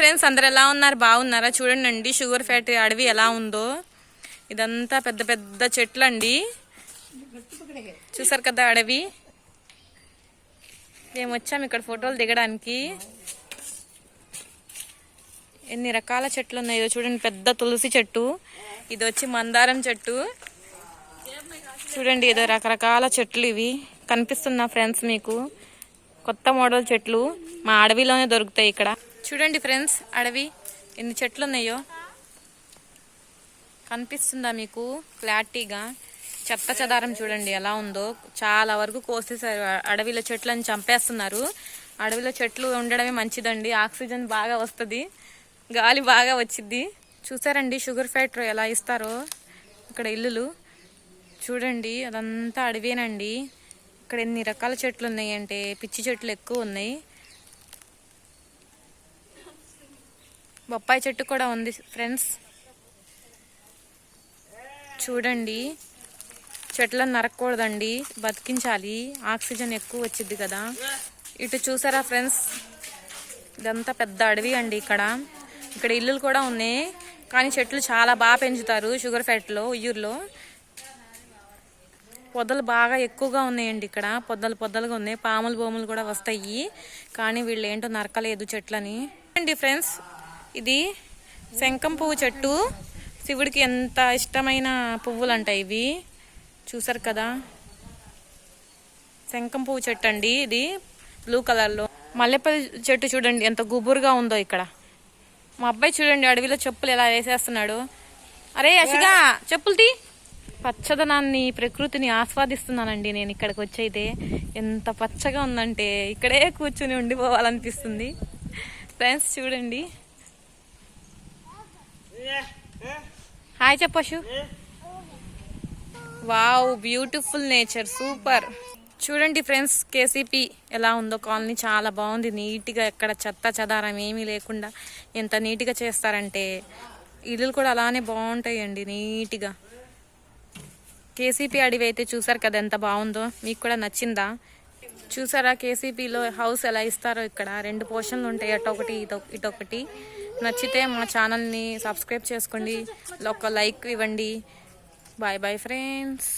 Friends అందరు ఎలా ఉన్నారు? బాగున్నారా? చూడండి షుగర్ ఫ్యాక్టరీ అడవి ఎలా ఉందో. ఇదంతా పెద్ద పెద్ద చెట్లు అండి చూసారు కదా అడవి? మేము వచ్చాము ఇక్కడ ఫోటోలు దిగడానికి. ఎన్ని రకాల చెట్లు ఉన్నాయో చూడండి పెద్ద తులసి చెట్టు ఇది వచ్చి మందారం చెట్టు. చూడండి ఏదో రకరకాల చెట్లు ఇవి. కనిపిస్తున్నా ఫ్రెండ్స్ మీకు. కొత్త మోడల్ చెట్లు మా అడవిలోనే దొరుకుతాయి ఇక్కడ. చూడండి ఫ్రెండ్స్ అడవి ఎన్ని చెట్లు ఉన్నాయో కనిపిస్తుందా మీకు? క్లారిటీగా. చెత్త చెదారం చూడండి ఎలా ఉందో. చాలా వరకు కోసేసారు అడవిలో చెట్లను చంపేస్తున్నారు. అడవిలో చెట్లు ఉండడమే మంచిదండి. ఆక్సిజన్ బాగా వస్తుంది. గాలి బాగా వచ్చింది చూసారండి షుగర్ ఫ్యాక్టరీ ఎలా ఇస్తారో. ఇక్కడ ఇల్లులు. చూడండి అదంతా అడవేనండి. ఇక్కడ ఎన్ని రకాల చెట్లు ఉన్నాయి అంటే పిచ్చి చెట్లు ఎక్కువ ఉన్నాయి. బొప్పాయి చెట్టు కూడా ఉంది ఫ్రెండ్స్ చూడండి. చెట్లను నరకకూడదండి బతికించాలి. ఆక్సిజన్ ఎక్కువ వచ్చింది కదా. ఇటు చూసారా ఫ్రెండ్స్ ఇదంతా పెద్ద అడవి అండి ఇక్కడ. ఇక్కడ ఇల్లులు కూడా ఉన్నాయి. కానీ చెట్లు చాలా బాగా పెంచుతారు షుగర్ ఫ్యాక్టరీలో ఉయ్యూరులో. పొద్దలు బాగా ఎక్కువగా ఉన్నాయండి ఇక్కడ. పొద్దలు పొద్దలుగా ఉన్నాయి. పాములు బొమ్మలు కూడా వస్తాయి. కానీ వీళ్ళు ఏంటో నరకలేదు చెట్లని. అండి ఫ్రెండ్స్ ఇది శంఖం పువ్వు చెట్టు. శివుడికి ఎంత ఇష్టమైన పువ్వులు అంటాయి ఇవి. చూసారు కదా? శంఖం పువ్వు చెట్టు అండి ఇది బ్లూ కలర్లో. మల్లెపల్లి చెట్టు చూడండి ఎంత గుబురుగా ఉందో ఇక్కడ. మా అబ్బాయి చూడండి అడవిలో చెప్పులు ఎలా వేసేస్తున్నాడు. అరే అసిగా చెప్పులు తీ. పచ్చదనాన్ని ప్రకృతిని ఆస్వాదిస్తున్నానండి నేను ఇక్కడికి వచ్చైతే. ఎంత పచ్చగా ఉందంటే ఇక్కడే కూర్చుని ఉండిపోవాలనిపిస్తుంది. ఫ్రెండ్స్ చూడండి. హాయ్ చెప్పశు వావ్ బ్యూటిఫుల్ నేచర్ సూపర్ చూడండి ఫ్రెండ్స్ కేసీపీ ఎలా ఉందో కాలనీ చాలా బాగుంది. నీట్గా ఎక్కడ చెత్త చెదారం ఏమీ లేకుండా ఎంత నీట్గా చేస్తారంటే ఇల్లులు కూడా అలానే బాగుంటాయండి నీట్గా. కేసీపీ అడవి అయితే చూసారు కదా ఎంత బాగుందో? మీకు కూడా నచ్చిందా? చూసారా కేసీపీలో హౌస్ ఎలా ఇస్తారో ఇక్కడ? రెండు పోర్షన్లు ఉంటాయి అటొకటి ఇటొకటి. నచ్చితే మా ఛానల్ని సబ్స్క్రైబ్ చేసుకోండి. ఒక లైక్ ఇవ్వండి. Bye bye friends.